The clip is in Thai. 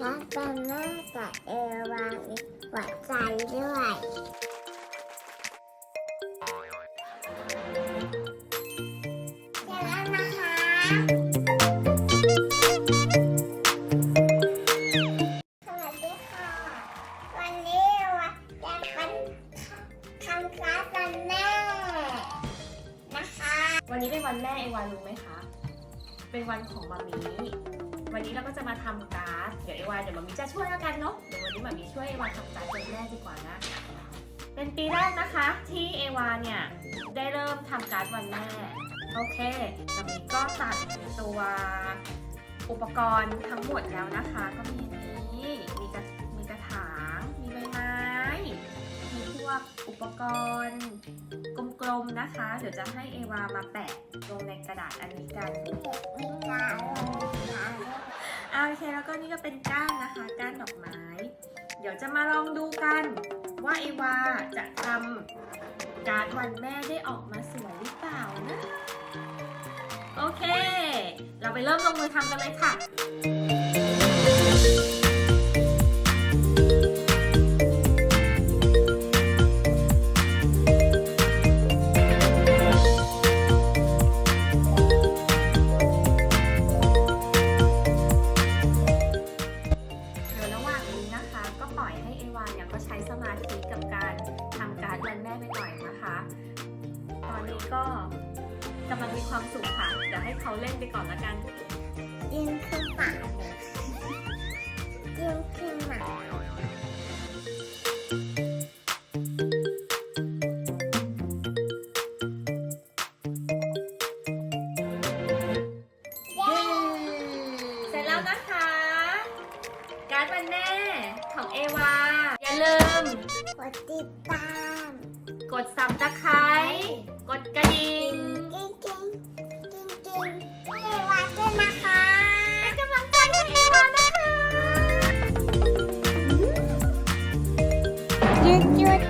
แล้วก็แม่กับเอวามีหัวใจด้วยเสร็จแล้วนะคะสวัสดีค่ะวันนี้ว่าจะเป็นวันแม่นะคะวันนี้เป็นวันแม่เอวารู้ไหมคะ เป็นวันของมามี วันนี้เราก็จะมาทำการ์ด เดี๋ยวเอวาเดี๋ยวมามีจะช่วยแล้วกันเนาะ เดี๋ยววันนี้มามีช่วยเอวาทำการ์ดวันแม่ดีกว่านะ เป็นปีแรกนะคะ ที่เอวาเนี่ยได้เริ่มทำการ์ดวันแม่ โอเคมามีก็ตัดตัวอุปกรณ์ทั้งหมดแล้วนะคะ ก็มีนนี้มีกระมีกระถาง มีใบไม้ มีพวกอุปกรณ์กลมๆนะคะ เดี๋ยวจะให้เอวามาแปะลงในกระดาษอันนี้กัน เคแล้วก็นี่ก็เป็นก้านนะคะ ก้านดอกไม้ เดี๋ยวจะมาลองดูกันว่าเอวาจะทำการ์ดวันแม่ได้ออกมาสวยหรือเปล่านะ โอเค เราไปเริ่มลงมือทำกันเลยค่ะ เนี่ยก็ใช้สมาธิกับการทำการดวันแม่ไปก่อนนะคะ ตอนนี้ก็กำลังมีความสุขค่ะ เดี๋ยวให้เขาเล่นไปก่อนละกัน วันแม่ของเอวา อย่าลืม กดติดตามกดซับตะไคร้กดกระดิ่งกิ๊งกิ๊งกิ๊งกิ๊งเอวาด้วนะคะเป็นกำลังใจให้เอวานะคะหยุดจุด